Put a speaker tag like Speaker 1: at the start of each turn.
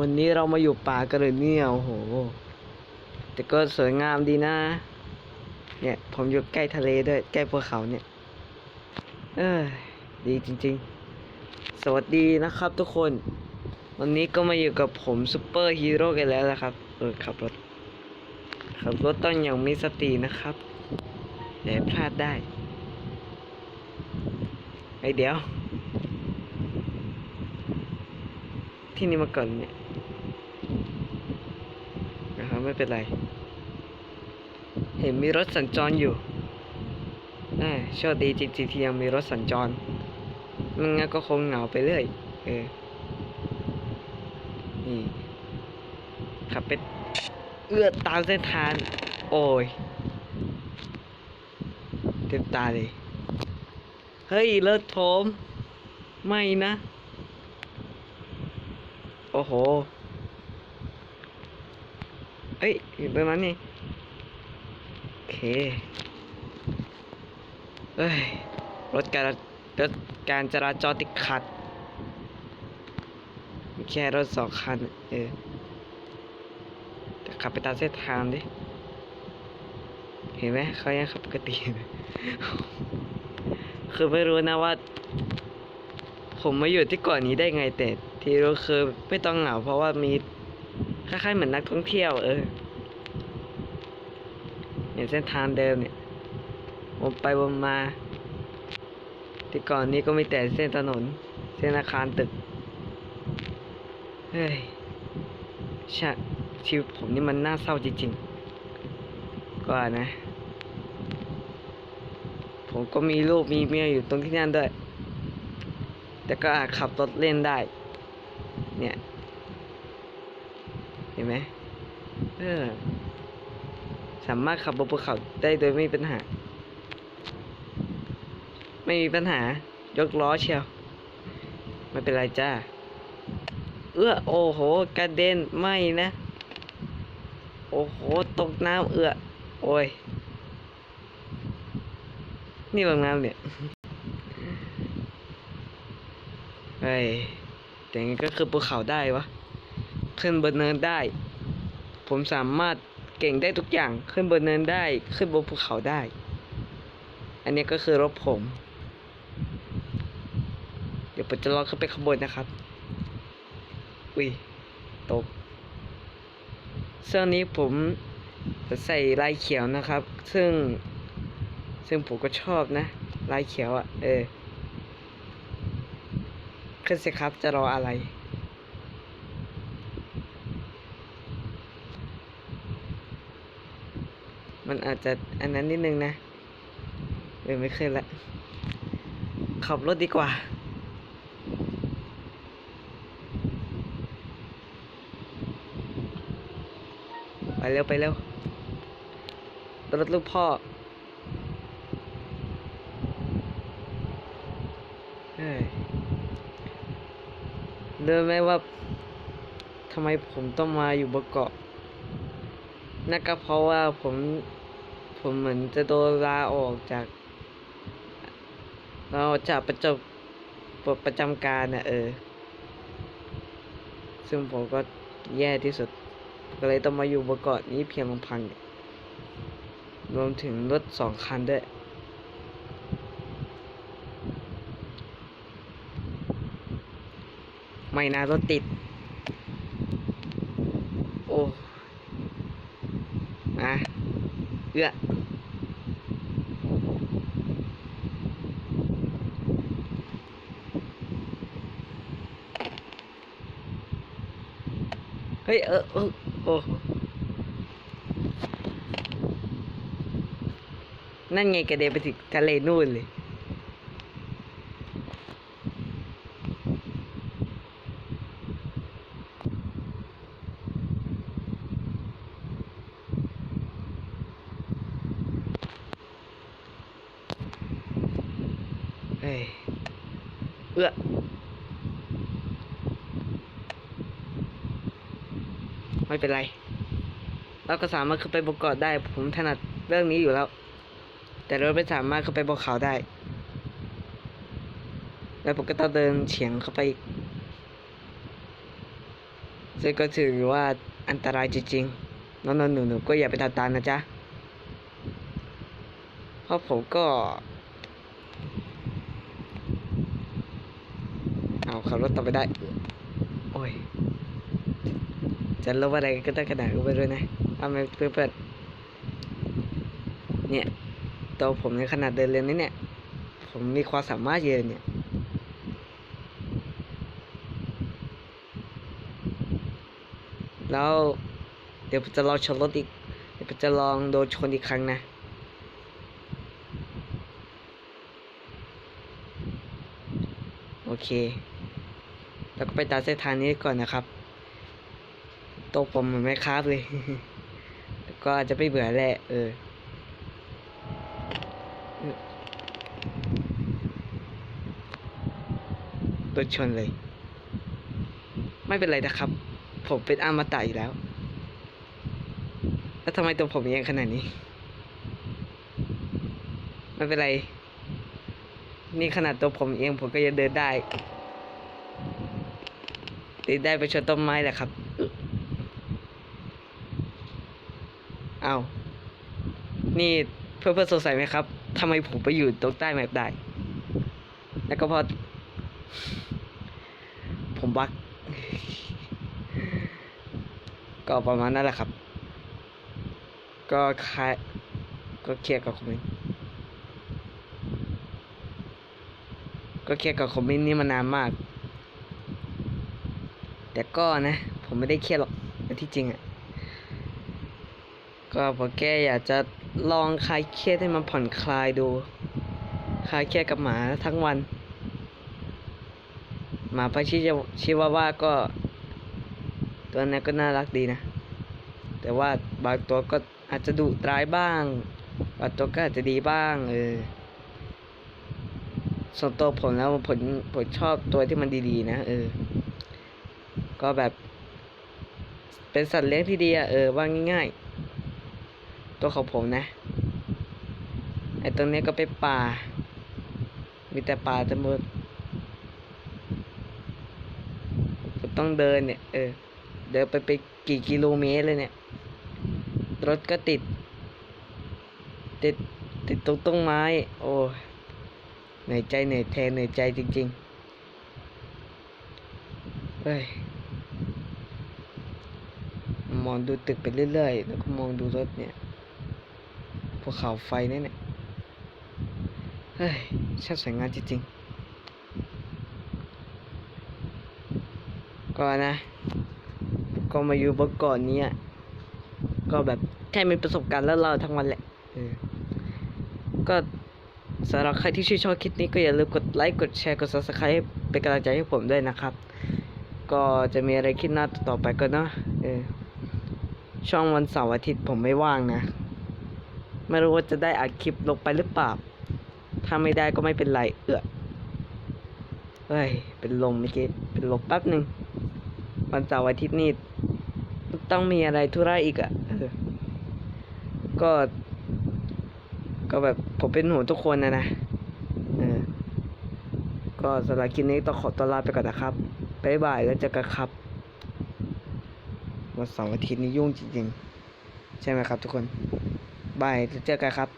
Speaker 1: วันนี้เรามาอยู่ป่ากันเลยเนี่ยโอ้โห แต่ก็สวยงามดีนะ เนี่ย ผมอยู่ใกล้ทะเลด้วย ใกล้ภูเขาเนี่ย เออดีจริง ๆ สวัสดีนะครับทุกคน วันนี้ก็มาอยู่กับผมซูเปอร์ฮีโร่กันแล้วนะครับ เออขับรถ ขับรถต้องอย่างมีสตินะครับเดี๋ยวพลาดได้ไอเดี๋ยว ที่นี่มาก่อนเนี่ย ไม่เป็นไร เห็นมีรถสัญจรอยู่อ่าโชคดีจริงๆที่ยังมีรถสัญจรไมันงั้นก็คงเหงาไปเรื่อย เออ นี่ ขับไปเอื้อตามเส้นทาง โอ้ย เต็มตาเลย เฮ้ยรถผม ไม่นะ โอ้โห เอ้ยอยู่ตรงนั้นนี่โอเคเอ้ยรถการรถการจราจรติดขัด แค่รถสองคัน เออแต่ขับไปตามเส้นทางดิ เห็นไหมเขายังขับปกติอยู่คือไม่รู้นะว่า ผมมาอยู่ที่เกาะนี้ได้ไงแต่ที่รู้คือไม่ต้องเหงาเพราะว่ามี คล้ายๆเหมือนนักท่องเที่ยวเอออย่างเส้นทางเดิมเนี่ยวนไปวนมา ที่ก่อนนี้ก็มีแต่เส้นถนน เส้นอาคารตึก เฮ้ยชะชีวิตผมนี่มันน่าเศร้าจริงๆก็นะ ผมก็มีลูกมีเมียอยู่ตรงที่นั่นด้วย แต่ก็ขับรถเล่นได้ เนี่ย เห็นไหมเออสามารถขับบนภูเขาได้โดยไม่มีปัญหา ไม่มีปัญหายกล้อเชียวไม่เป็นไรจ้า เอื้อโอ้โหกระเด็นไม่นะ โอ้โหตกน้ำเอื้อโอ้ย นี่ลงน้ำเนี่ยเฮ้ยแต่งก็คือภูเขาได้วะ ขึ้นบนเนินได้ ผมสามารถเก่งได้ทุกอย่างขึ้นบนเนินได้ ขึ้นบนภูเขาได้ อันนี้ก็คือรถผม เดี๋ยวผมจะลองขึ้นไปข้างบนนะครับ อุ้ยตกเสื้อนี้ผมจะใส่ลายเขียวนะครับ ซึ่ง ซึ่งผมก็ชอบนะ ลายเขียวอะ่ะ เออ ขึ้นสิครับจะรออะไร มันอาจจะอันนั้นนิดนึงนะเออไม่ขึ้นละ ขับรถดีกว่า ไปเร็ว ไปเร็ว รถลูกพ่อเฮ้ยรู้ไหมว่าทำไมผมต้องมาอยู่บนเกาะ นั่นก็เพราะว่าผมผมเหมือนจะโดนลาออกจาก เราจากประจำประจำการน่ะเออ ซึ่งผมก็แย่ที่สุด ก็เลยต้องมาอยู่บนเกาะนี้เพียงลำพัง รวมถึงรถสองคันด้วย ไม่นะรถติด โอ้มา เอื้อเฮ้ยเออเออโอ้นั่นไงกระเด็นไปถึงทะเลนู่นเลย เอ้ย เอื้อไม่เป็นไร เราก็สามารถขึ้นไปบนเกาะได้ ผมถนัดเรื่องนี้อยู่แล้ว แต่เราไม่สามารถขึ้นไปบนเขาได้ แล้วผมก็ต้องเดินเฉียงเข้าไปอีกซึ่งก็ถือว่าอันตรายจริงๆน้องๆหนูๆก็อย่าไปทำตามนะจ๊ะ เพราะผมก็ เอา ขับรถต่อไปได้ โอ้ย จะลบอะไรก็ได้ขนาดก็ไปด้วยนะเอาไปเพื่อนเนี่ยตัวผมในขนาดเดินเรียนนี่เนี่ย ผมมีความสามารถเยอะเนี่ยแล้ว เดี๋ยวจะลองชนรถอีก เดี๋ยวจะลองโดนชนอีกครั้งนะ โอเค แล้วก็ไปตามเส้นทางนี้ก่อนนะครับตวผมเหมือนไม่คาบเลย ก็อาจจะไม่เบื่อแหละเออรถชนเลย ไม่เป็นไรนะครับ ผมเป็นอามาตะอยู่แล้ว แล้วทำไมตัวผมเองขนาดนี้ ไม่เป็นไร นี่ขนาดตัวผมเองผมก็ยังเดินได้ เดินได้ไปชนต้นไม้แหละครับ เอานี่เพื่อนเพื่อนๆสงสัยไหมครับทำไมผมไปอยู่ตรงใต้แมปได้ แล้วก็พอ ผมบัก ก็ประมาณนั้นแหละครับ ก็คล้ายก็เคลียร์กับคอมเมนต์ก็เคลียร์กับคอมเมนต์นี่มานานมาก แต่ก็นะ ผมไม่ได้เครียดหรอกที่จริงอะ่ะ ก็ผมแค่อยากจะลองคลายเครียดให้มันผ่อนคลายดู คลายเครียดกับหมาทั้งวัน หมาพันธุ์ชิวชิวาว่าก็ ตัวนั้นก็น่ารักดีนะ แต่ว่าบางตัวก็อาจจะดุร้ายบ้าง บางตัวก็อาจจะดีบ้างเออส่วนตัวผมแล้วผมผมชอบตัวที่มันดีๆ นะเออ ก็แบบ เป็นสัตว์เลี้ยงที่ดีอะเออว่าง่ายๆ ตัวของผมนะไอ้ตรงนี้ก็เป็นป่า มีแต่ป่าจะหมดต้องเดินเนี่ย เออ เดินไปไปกี่กิโลเมตรเลยเนี่ย รถก็ติด ติด ติดตรงต้นไม้ โอ้เหนื่อยใจเหนื่อยแทนเหนื่อยใจจริงๆ เฮ้ย มองดูตึกไปเรื่อยๆ แล้วก็มองดูรถเนี่ยภูเขาไฟเนี่ยเนี่ยเฮ้ยช่างสวยงามจริงๆ ก็นะ ก็มาอยู่บนเกาะนี้ก็แบบแค่มีประสบการณ์แล้วเราทั้งวันแหละก็สำหรับใครที่ชื่นชอบคลิปนี้ก็อย่าลืมกดไลค์ กดแชร์ กด subscribe เป็นกำลังใจให้ผมด้วยนะครับ ก็จะมีอะไรคลิปหน้าต่อไปก็เนาะเออ ช่องวันเสาร์อาทิตย์ผมไม่ว่างนะ ไม่รู้ว่าจะได้อัดคลิปลงไปหรือเปล่า ถ้าไม่ได้ก็ไม่เป็นไร เอื้อเฮ้ย เป็นลมเมื่อกี้ เป็นลมแป๊บหนึ่ง วันเสาร์อาทิตย์นี่ต้องมีอะไรธุระอีกอะ่ะก็ ก็แบบผมเป็นห่วงทุกคนนะนะเออก็สำหรับคลิปนี้ต้องขอตัวลาไปก่อนนะครับ บ๊ายบายแล้วเจอกันครับ วันเสาร์อาทิตย์นี้ยุ่งจริงๆ ใช่ไหมครับทุกคนบายจะเจอกันครับ